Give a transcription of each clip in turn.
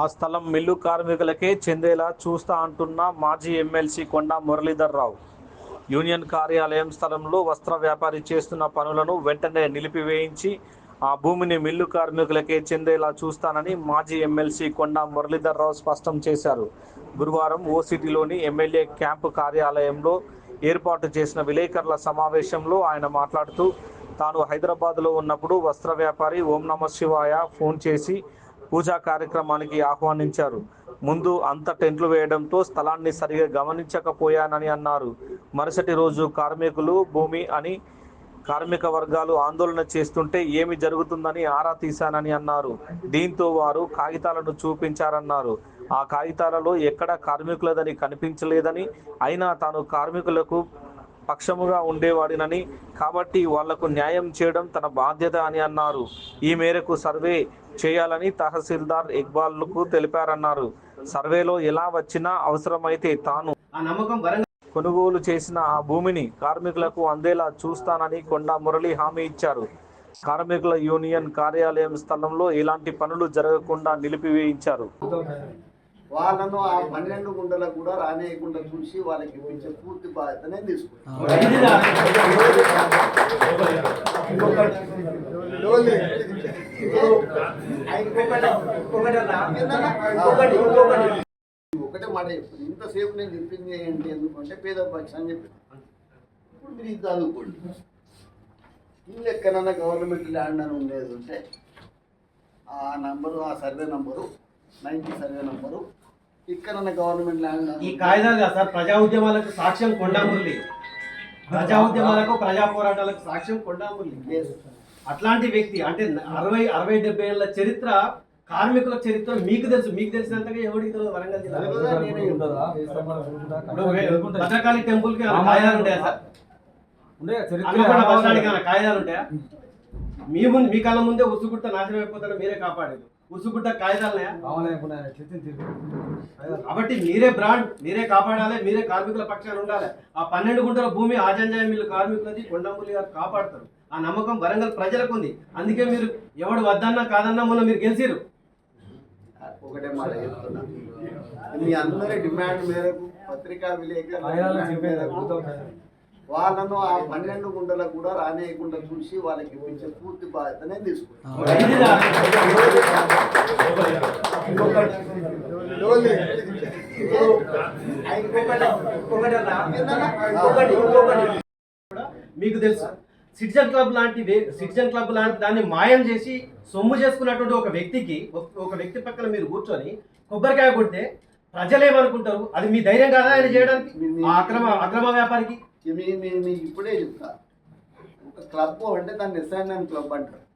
ఆ స్థలం మిల్లు కార్మికులకే చెందేలా చూస్తా అంటున్న మాజీ ఎమ్మెల్సీ కొండా మురళీధర్ రావు. యూనియన్ కార్యాలయం స్థలంలో వస్త్ర వ్యాపారి చేస్తున్న పనులను వెంటనే నిలిపివేయించి ఆ భూమిని మిల్లు కార్మికులకే చెందేలా చూస్తానని మాజీ ఎమ్మెల్సీ కొండా మురళీధర్ రావు స్పష్టం చేశారు. గురువారం ఓసిటీలోని ఎమ్మెల్యే క్యాంపు కార్యాలయంలో ఏర్పాటు చేసిన విలేకరుల సమావేశంలో ఆయన మాట్లాడుతూ తాను హైదరాబాద్లో ఉన్నప్పుడు వస్త్ర వ్యాపారి ఓం నమ శివాయ ఫోన్ చేసి పూజా కార్యక్రమానికి ఆహ్వానించారు. ముందు అంత టెంట్లు వేయడంతో స్థలాన్ని సరిగా గమనించకపోయానని అన్నారు. మరుసటి రోజు కార్మికులు భూమి అని కార్మిక వర్గాలు ఆందోళన చేస్తుంటే ఏమి జరుగుతుందని ఆరా తీశానని అన్నారు. దీంతో వారు కాగితాలను చూపించారన్నారు. ఆ కాగితాలలో ఎక్కడ కార్మికులదని కనిపించలేదని అయినా తాను కార్మికులకు పక్షముగా ఉండేవాడినని కాబట్టి వాళ్ళకు న్యాయం చేయడం తన బాధ్యత అని అన్నారు. ఈ మేరకు సర్వే చేయాలని తహసీల్దార్ ఇక్బాల్కు తెలిపారన్నారు. సర్వేలో ఎలా వచ్చినా అవసరమైతే తాను కొనుగోలు చేసిన ఆ భూమిని కార్మికులకు అందేలా చూస్తానని కొండా మురళి హామీ ఇచ్చారు. కార్మికుల యూనియన్ కార్యాలయం స్థలంలో ఎలాంటి పనులు జరగకుండా నిలిపివేయించారు. వాళ్ళను ఆ పన్నెండు గుండెలకు కూడా రానేయకుండా చూసి వాళ్ళకి ఇప్పించే పూర్తి బాధ్యత తీసుకుంటాం తీసుకుంటాను ఒకటే మాట చెప్తుంది ఇంతసేపు నేను చెప్పింది ఏంటి ఎందుకంటే పేద పక్ష అని చెప్పి. ఇప్పుడు మీరు ఇది చదువుకోండి. ఇల్లు ఎక్కడన్నా గవర్నమెంట్ ల్యాండ్ అని ఉండేది ఉంటే ఆ నంబరు ఆ survey number ninety survey number ఇక్కడన్నా government land ఈ కాయిదాలు కాదు సార్ ప్రజా ఉద్యమాలకు సాక్ష్యం కొండామురళి ప్రజా ఉద్యమాలకు ప్రజా పోరాటాలకు సాక్ష్యం కొండామురళి. అట్లాంటి వ్యక్తి అంటే అరవై అరవై డెబ్బై ఏళ్ళ చరిత్ర కార్మికుల చరిత్ర మీకు తెలుసు. మీకు తెలిసినంతగా ఎవరికి తెలియదు? వరంగల్ జిల్లా భద్రకాళి టెంపుల్కి కాయిదాలు ఉంటాయా సార్? కాయిదాలు ఉంటాయా? మీ ముందు మీ కళ్ళ ముందే ఉసుగుట్ట నాశనం అయిపోతాడు మీరే కాపాడేది ఉసుగుట్ట కాయిదాలున్నాయా కాబట్టి మీరే బ్రాండ్ మీరే కాపాడాలి మీరే కార్మికుల పక్షాన ఉండాలి. ఆ పన్నెండు గుంటల భూమి ఆజంజాయ మిల్లు కార్మికులది కొండమూలి గారు కాపాడతారు. ఆ నమ్మకం వరంగల్ ప్రజలకు ఉంది. అందుకే మీరు ఎవడు వద్దన్నా కాదన్నా మొన్న మీరు గెలిచిరు ఒకటే మాట చెప్తున్నా. మీ అందరి డిమాండ్ మేరకు పత్రికా విలేకరుల మేరకు వాళ్ళను ఆ పన్నెండు గుండెలకు కూడా రానేయకుండా చూసి వాళ్ళకి ఇప్పించే పూర్తి బాధ్యత నేను మీకు తెలుసు. సిటిజన్ క్లబ్ లాంటి సిటిజన్ క్లబ్ లాంటి దాన్ని మాయం చేసి సొమ్ము చేసుకున్నటువంటి ఒక వ్యక్తికి ఒక- ఒక వ్యక్తి పక్కన మీరు కూర్చొని కొబ్బరికాయ కొడితే ప్రజలు ఏమనుకుంటారు? అది మీ ధైర్యం కాదా ఆయన చేయడానికి? అక్రమ అక్రమ వ్యాపారికి? ఇప్పుడే చెప్తా. ఒక క్లబ్ అంటే దాన్ని ఎస్ఎన్ఎం క్లబ్ అంటారు.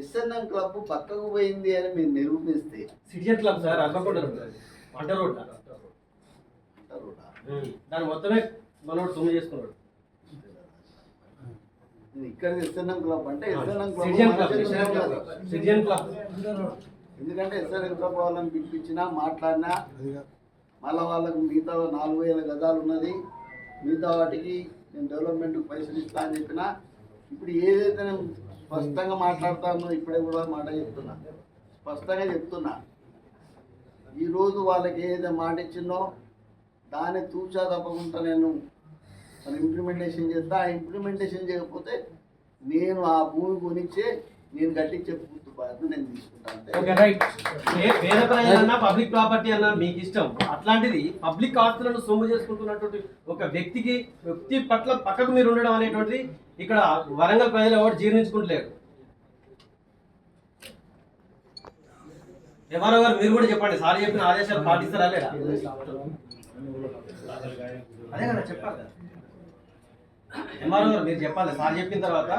ఎస్ఎన్ఎం క్లబ్ పక్కకు పోయింది అని మీరు నిరూపిస్తే సిటిజన్ క్లబ్ సార్ ఉంటుంది వంట రోడ్ దాని మొత్తమే మనోడు సొమ్ము చేసుకున్నాడు. ఇక్కడ ఎస్ఎన్ఎం క్లబ్ అంటే ఎస్ఎన్ఎం క్లబ్ సిటిజన్ క్లబ్. ఎందుకంటే ఎస్ఎన్ఎం క్లబ్ వాళ్ళని పిలిపించినా మాట్లాడినా మళ్ళీ వాళ్ళకు మిగతా నాలుగు వేల గదాలు ఉన్నది. మిగతా వాటికి నేను డెవలప్మెంట్ పైసలు ఇస్తా అని చెప్పినా ఇప్పుడు ఏదైతే నేను స్పష్టంగా మాట్లాడతానో ఇప్పుడే కూడా మాట చెప్తున్నా. స్పష్టంగా చెప్తున్నా. ఈరోజు వాళ్ళకి ఏదైతే మాట ఇచ్చిందో దాన్ని తూచా తప్పకుండా నేను ఇంప్లిమెంటేషన్ చేస్తా. ఆ ఇంప్లిమెంటేషన్ చేయకపోతే నేను ఆ భూమి కొనిచ్చే నేను కట్టించే పూర్తి బాధ్యత నేను తీసుకుంటాను. పబ్లిక్ ప్రాపర్టీ అన్నా మీకు ఇష్టం. అట్లాంటిది పబ్లిక్ ఆస్తులను సొమ్ము చేసుకుంటున్నటువంటి ఒక వ్యక్తికి వ్యక్తి పట్ల పక్కకు మీరు ఉండడం అనేటువంటిది ఇక్కడ వరంగల్ ప్రజలు ఎవరు జీర్ణించుకుంటలేరు. గారు మీరు కూడా చెప్పండి. సార్ చెప్పిన ఆదేశాలు పాటిస్తారా లేదా? అదే కదా చెప్పాలి ఎంఆర్ఓ గారు మీరు చెప్పాలి. సార్ చెప్పిన తర్వాత